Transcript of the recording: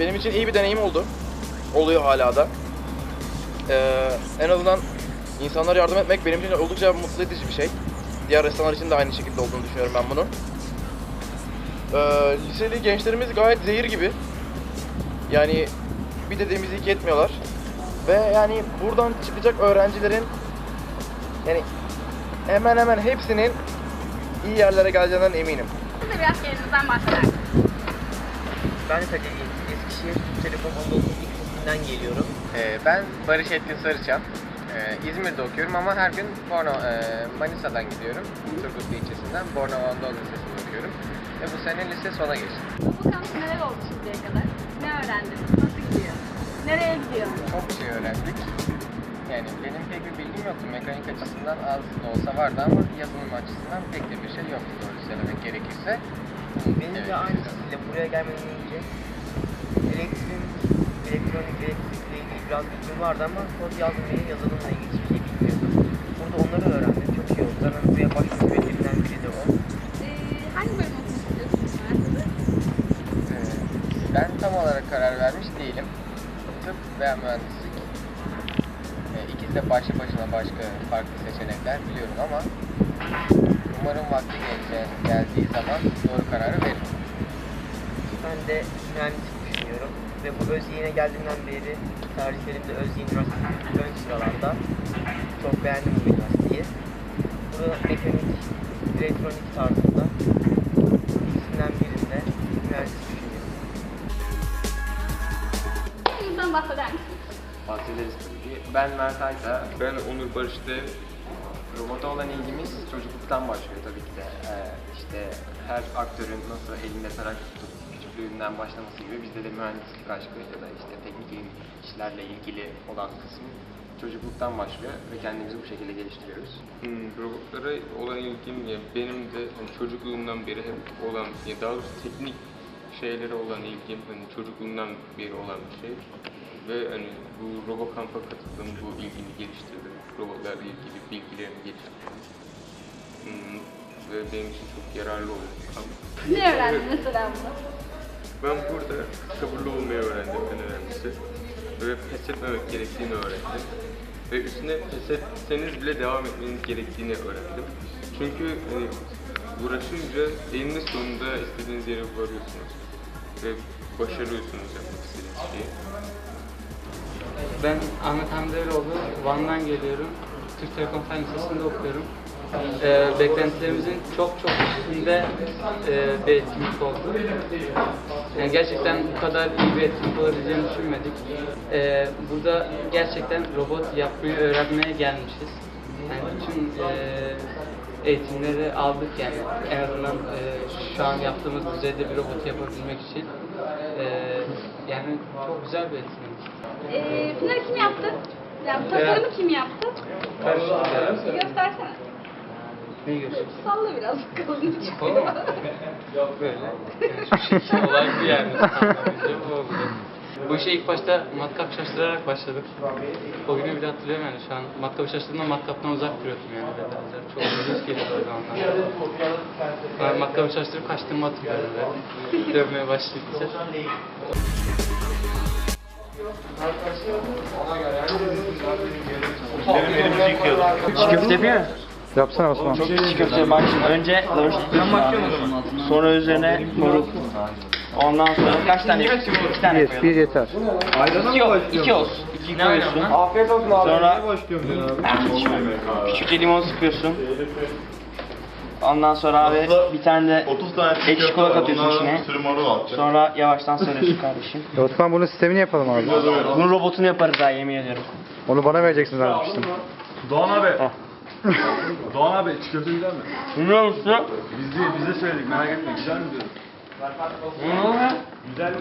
için iyi bir deneyim oldu. Oluyor hala da. Ee, en azından insanlara yardım etmek benim için oldukça mutlu edici bir şey. Diğer restoranlar için de aynı şekilde olduğunu düşünüyorum ben bunun. Ee, liseli gençlerimiz gayet zehir gibi. Yani bir dediğimiz iki etmiyorlar. Ve yani buradan çıkacak öğrencilerin yani hemen hemen hepsinin iyi yerlere geleceğinden eminim. Siz de biraz kendinizden bahseder Ben de tabii Eskişehir Telekom Anadolu ilk sesinden geliyorum. Ee, ben Barış Ettin Sarıçam. Ee, İzmir'de okuyorum ama her gün Borno, e, Manisa'dan gidiyorum. Turgutlu ilçesinden Bornova Anadolu Lisesi'nde okuyorum. Ve bu sene lise sona geçtim. Bu kampta neler oldu şimdiye kadar? Ne öğrendiniz? Nasıl gidiyor? Nereye gidiyor? Çok şey öğrendik. Yani benim pek bir bilgim yoktu. Mekanik açısından az da olsa vardı ama yazılım açısından pek de bir şey yoktu doğru söylemek gerekirse. Benim Evet, de aynı şekilde buraya gelmeden önce elektrik, elektronik, elektrikle ilgili biraz bilgim vardı ama kod yazmayı, yazılımla ilgili hiçbir şey bilmiyordum. Burada onları öğrendim. Çok iyi oldu. Zaten buraya başvuru süreçlerinden biri de o. Ee, hangi bölüm üniversitede? Ee, Ben tam olarak karar vermiş değilim. Tıp veya mühendislik. Ee, İkisi de başlı başına başka farklı seçenekler biliyorum ama umarım vakti gelince geldiği zaman doğru kararı veririm. Ben de mühendislik düşünüyorum. Ve bu Özyeğin'e geldiğimden beri tarihlerimde Özyeğin Üniversitesi ön sıralarda. Çok beğendim bu üniversiteyi. Burada mekanik, elektronik tarzında ikisinden birinde mühendislik düşünüyorum. Kendinizden bahseder misiniz? bahsederiz tabii ki. Ben Mert Ayta. Ben Onur Barış'ta Robota olan ilgimiz çocukluktan başlıyor tabii ki de. Ee, işte her aktörün nasıl elinde tarak tutup küçüklüğünden başlaması gibi bizde de mühendislik aşkı ya da işte teknik işlerle ilgili olan kısım çocukluktan başlıyor ve kendimizi bu şekilde geliştiriyoruz. hmm, robotlara olan ilgim ya benim de hani çocukluğumdan beri hep olan ya daha doğrusu teknik şeylere olan ilgim hani çocukluğumdan beri olan bir şey. Ve hani bu Robocamp'a katıldım, bu ilgimi geliştirdim. Robotlarla ilgili bilgilerimi geliştirdim. Hmm, ve benim için çok yararlı oldu. Ne öğrendin mesela burada? Ben burada sabırlı olmayı öğrendim en önemlisi. Ve pes etmemek gerektiğini öğrendim. Ve üstüne pes etseniz bile devam etmeniz gerektiğini öğrendim. Çünkü hani, uğraşınca eninde sonunda istediğiniz yere varıyorsunuz. Ve başarıyorsunuz yapmak istediğiniz şeyi. Ben Ahmet Hamdi Eroğlu, Van'dan geliyorum. Türk Telekom Fen Lisesi'nde okuyorum. Ee, beklentilerimizin çok çok üstünde e, bir etkinlik oldu. Yani gerçekten bu kadar iyi bir etkinlik olabileceğini düşünmedik. Ee, burada gerçekten robot yapmayı öğrenmeye gelmişiz. Yani bütün e, eğitimleri aldık yani en azından e, şu an yaptığımız düzeyde bir robotu yapabilmek için. E, yani çok güzel bir etkinlik. Ee, finali kim yaptı? Yani tasarımı kim yaptı? Karışık göstersene. Ne görüyorsun? Salla biraz ne çıkıyor. Böyle. Yani şekilde olay bir yani. Bu oldu. Bu işe ilk başta matkap şaştırarak başladık. O günü bile hatırlıyorum yani şu an matkap şaştırdığımda matkaptan uzak duruyordum yani. Çok ilginç geliyordu o zamanlar. Ben matkapı şaştırıp kaçtığımı hatırlıyorum böyle. Dövmeye başlayınca. Çiğ köfte musun? Yapsana Osman. Çiğ köfte bak şimdi önce sonra üzerine marul. Ondan sonra kaç tane yapıyorsun? İki tane Bir, koyalım. bir yeter. İki, ol- iki olsun. İki koyuyorsun. Afiyet olsun abi. Sonra küçükçe limon sıkıyorsun. Ondan sonra abi bir tane de 30 tane et çikolata atıyorsun içine. sürü marul atacak. Sonra yavaştan sarıyorsun kardeşim. E Osman bunun sistemini yapalım abi. Bunun robotunu yaparız ha yemin ediyorum. Onu bana vereceksin zannetmiştim. Doğan abi. Doğan abi köfte güzel mi? Bilmiyor musun? Biz de, biz de söyledik merak etme güzel mi diyorum. Güzel mi?